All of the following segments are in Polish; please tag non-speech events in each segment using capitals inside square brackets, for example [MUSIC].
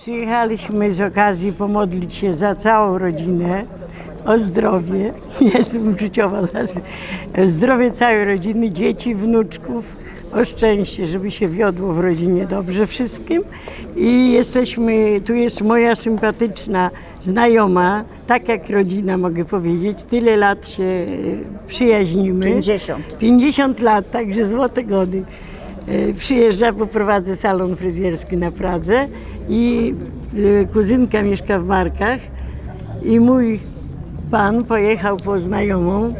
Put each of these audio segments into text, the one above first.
Przyjechaliśmy z okazji pomodlić się za całą rodzinę, o zdrowie, [LAUGHS] jestem uczuciowa, zdrowie całej rodziny, dzieci, wnuczków, o szczęście, żeby się wiodło w rodzinie dobrze wszystkim. I jesteśmy, tu jest moja sympatyczna znajoma, tak jak rodzina mogę powiedzieć, tyle lat się e, przyjaźnimy. 50. 50 lat, także złote gody. E, Przyjeżdża, bo prowadzę salon fryzjerski na Pradze i e, kuzynka mieszka w Markach i mój pan pojechał po znajomą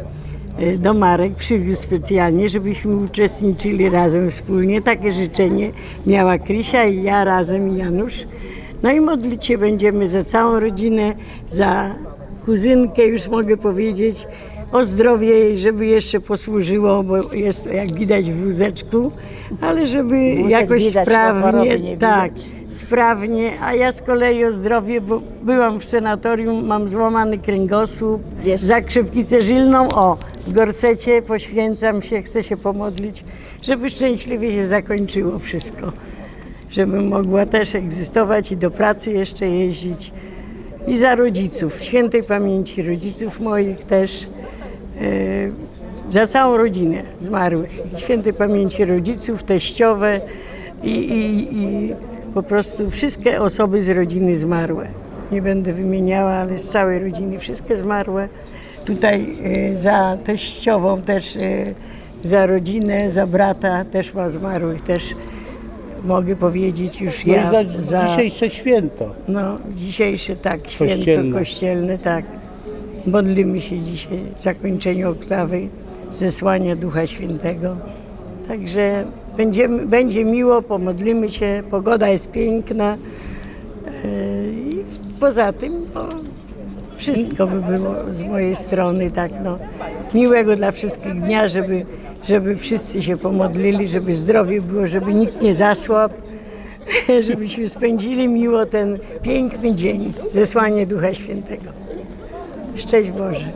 e, do Marek, przywiózł specjalnie, żebyśmy uczestniczyli razem wspólnie. Takie życzenie miała Krysia i ja razem i Janusz. No i modlić się będziemy za całą rodzinę, za kuzynkę już mogę powiedzieć, o zdrowie jej, żeby jeszcze posłużyło, bo jest jak widać w wózeczku, ale żeby Wózek jakoś widać, sprawnie, choroby nie tak, sprawnie, a ja z kolei o zdrowie, bo byłam w senatorium, mam złamany kręgosłup, Jest. żylną, o, w gorsecie poświęcam się, chcę się pomodlić, żeby szczęśliwie się zakończyło wszystko, żebym mogła też egzystować i do pracy jeszcze jeździć. I za rodziców, świętej pamięci rodziców moich też, za całą rodzinę zmarłych, świętej pamięci rodziców, teściowe i, i, i po prostu wszystkie osoby z rodziny zmarłe. Nie będę wymieniała, ale z całej rodziny wszystkie zmarłe. Tutaj e, za teściową też, e, za rodzinę, za brata też ma zmarłych, też mogę powiedzieć już No ja. i za dzisiejsze święto. No, dzisiejsze tak, święto Kościelne. kościelne, tak. Modlimy się dzisiaj, zakończenie oktawy, zesłania Ducha Świętego. Także będziemy, będzie miło, pomodlimy się, pogoda jest piękna. Yy, I poza tym no, wszystko by było z mojej strony tak no, miłego dla wszystkich dnia, żeby, żeby wszyscy się pomodlili, żeby zdrowie było, żeby nikt nie zasłabł, [LAUGHS] żebyśmy spędzili miło ten piękny dzień, zesłanie Ducha Świętego. Szczęść Boże.